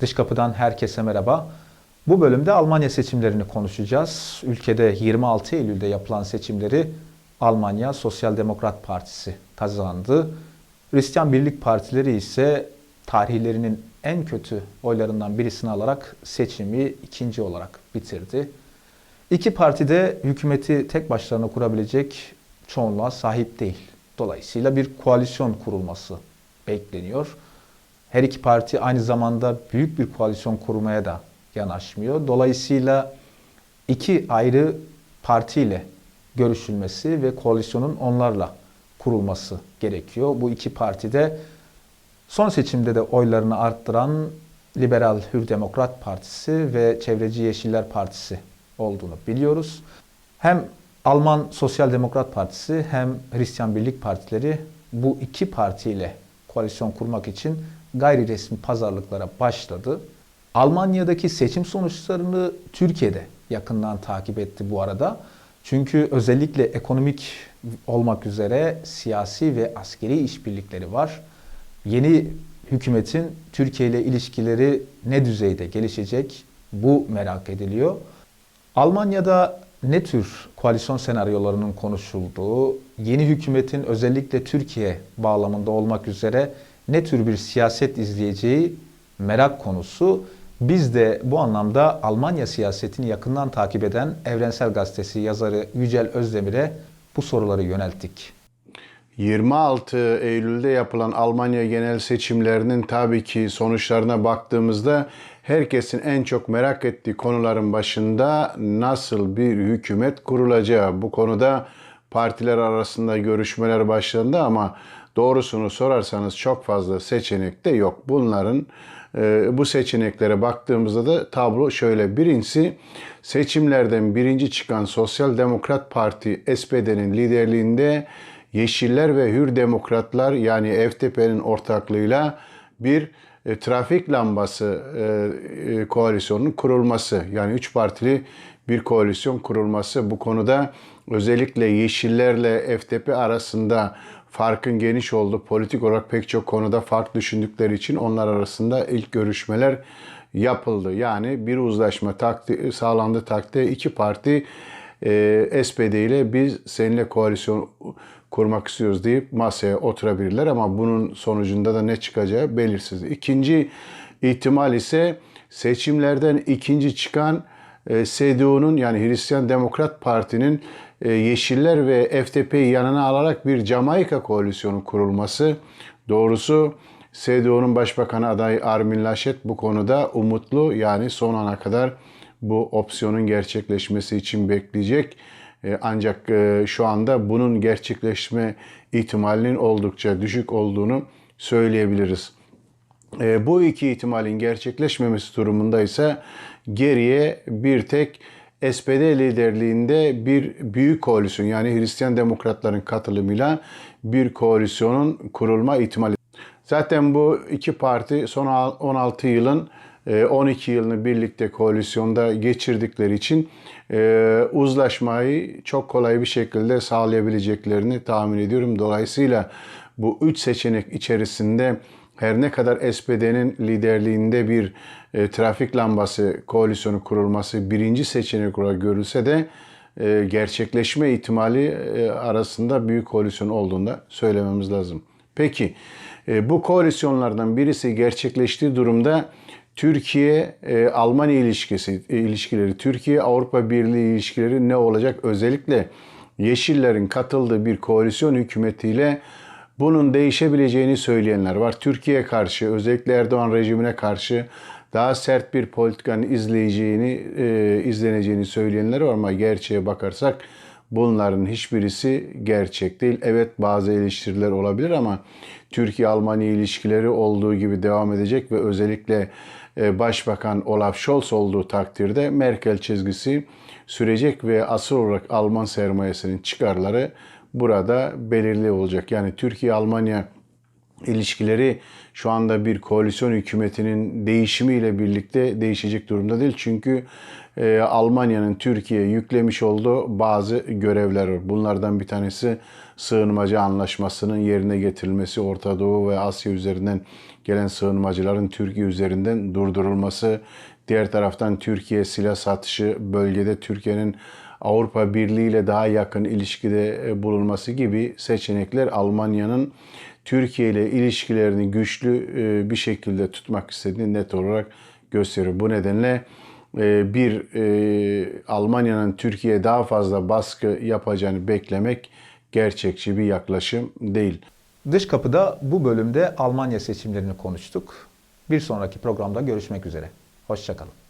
Dış Kapı'dan herkese merhaba. Bu bölümde Almanya seçimlerini konuşacağız. Ülkede 26 Eylül'de yapılan seçimleri Almanya Sosyal Demokrat Partisi kazandı. Hristiyan Birlik Partileri ise tarihlerinin en kötü oylarından birisini alarak seçimi ikinci olarak bitirdi. İki parti de hükümeti tek başlarına kurabilecek çoğunluğa sahip değil. Dolayısıyla bir koalisyon kurulması bekleniyor. Her iki parti aynı zamanda büyük bir koalisyon kurmaya da yanaşmıyor. Dolayısıyla iki ayrı partiyle görüşülmesi ve koalisyonun onlarla kurulması gerekiyor. Bu iki parti de son seçimde de oylarını arttıran Liberal Hür Demokrat Partisi ve Çevreci Yeşiller Partisi olduğunu biliyoruz. Hem Alman Sosyal Demokrat Partisi hem Hristiyan Birlik Partileri bu iki partiyle koalisyon kurmak için gayri resmi pazarlıklara başladı. Almanya'daki seçim sonuçlarını Türkiye'de yakından takip etti bu arada. Çünkü özellikle ekonomik olmak üzere siyasi ve askeri işbirlikleri var. Yeni hükümetin Türkiye ile ilişkileri ne düzeyde gelişecek bu merak ediliyor. Almanya'da ne tür koalisyon senaryolarının konuşulduğu, yeni hükümetin özellikle Türkiye bağlamında olmak üzere ne tür bir siyaset izleyeceği merak konusu. Biz de bu anlamda Almanya siyasetini yakından takip eden Evrensel Gazetesi yazarı Yücel Özdemir'e bu soruları yönelttik. 26 Eylül'de yapılan Almanya genel seçimlerinin tabii ki sonuçlarına baktığımızda herkesin en çok merak ettiği konuların başında nasıl bir hükümet kurulacağı. Bu konuda partiler arasında görüşmeler başlandı ama doğrusunu sorarsanız çok fazla seçenek de yok. Bunların e, bu seçeneklere baktığımızda da tablo şöyle. Birincisi seçimlerden birinci çıkan Sosyal Demokrat Parti SPD'nin liderliğinde Yeşiller ve Hür Demokratlar yani FDP'nin ortaklığıyla bir e, trafik lambası e, koalisyonunun kurulması yani üç partili bir koalisyon kurulması bu konuda özellikle Yeşillerle FDP arasında farkın geniş olduğu politik olarak pek çok konuda fark düşündükleri için onlar arasında ilk görüşmeler yapıldı. Yani bir uzlaşma takdi, sağlandı takdirde iki parti e, SPD ile biz seninle koalisyon kurmak istiyoruz deyip masaya oturabilirler ama bunun sonucunda da ne çıkacağı belirsiz. İkinci ihtimal ise seçimlerden ikinci çıkan e, CDU'nun yani Hristiyan Demokrat Parti'nin Yeşiller ve FDP'yi yanına alarak bir Jamaika koalisyonu kurulması. Doğrusu CDU'nun başbakanı adayı Armin Laschet bu konuda umutlu yani son ana kadar bu opsiyonun gerçekleşmesi için bekleyecek. E, ancak e, şu anda bunun gerçekleşme ihtimalinin oldukça düşük olduğunu söyleyebiliriz. E, bu iki ihtimalin gerçekleşmemesi durumunda ise geriye bir tek SPD liderliğinde bir büyük koalisyon yani Hristiyan Demokratların katılımıyla bir koalisyonun kurulma ihtimali. Zaten bu iki parti son 16 yılın 12 yılını birlikte koalisyonda geçirdikleri için uzlaşmayı çok kolay bir şekilde sağlayabileceklerini tahmin ediyorum. Dolayısıyla bu üç seçenek içerisinde her ne kadar SPD'nin liderliğinde bir e, trafik lambası koalisyonu kurulması birinci seçenek olarak görülse de e, gerçekleşme ihtimali e, arasında büyük koalisyon olduğunda söylememiz lazım. Peki e, bu koalisyonlardan birisi gerçekleştiği durumda Türkiye e, Almanya ilişkisi e, ilişkileri, Türkiye Avrupa Birliği ilişkileri ne olacak? Özellikle Yeşillerin katıldığı bir koalisyon hükümetiyle bunun değişebileceğini söyleyenler var. Türkiye karşı, özellikle Erdoğan rejimine karşı daha sert bir politikanın izleyeceğini, e, izleneceğini söyleyenler var ama gerçeğe bakarsak bunların hiçbirisi gerçek değil. Evet bazı eleştiriler olabilir ama Türkiye-Almanya ilişkileri olduğu gibi devam edecek ve özellikle e, Başbakan Olaf Scholz olduğu takdirde Merkel çizgisi sürecek ve asıl olarak Alman sermayesinin çıkarları burada belirli olacak. Yani Türkiye-Almanya ilişkileri şu anda bir koalisyon hükümetinin değişimiyle birlikte değişecek durumda değil. Çünkü e, Almanya'nın Türkiye'ye yüklemiş olduğu bazı görevler var. Bunlardan bir tanesi sığınmacı anlaşmasının yerine getirilmesi, Orta Doğu ve Asya üzerinden gelen sığınmacıların Türkiye üzerinden durdurulması. Diğer taraftan Türkiye silah satışı bölgede Türkiye'nin Avrupa Birliği ile daha yakın ilişkide e, bulunması gibi seçenekler Almanya'nın Türkiye ile ilişkilerini güçlü e, bir şekilde tutmak istediğini net olarak gösteriyor. Bu nedenle e, bir Almanya'nın Türkiye'ye daha fazla baskı yapacağını beklemek gerçekçi bir yaklaşım değil. Dış kapıda bu bölümde Almanya seçimlerini konuştuk. Bir sonraki programda görüşmek üzere. Hoşçakalın.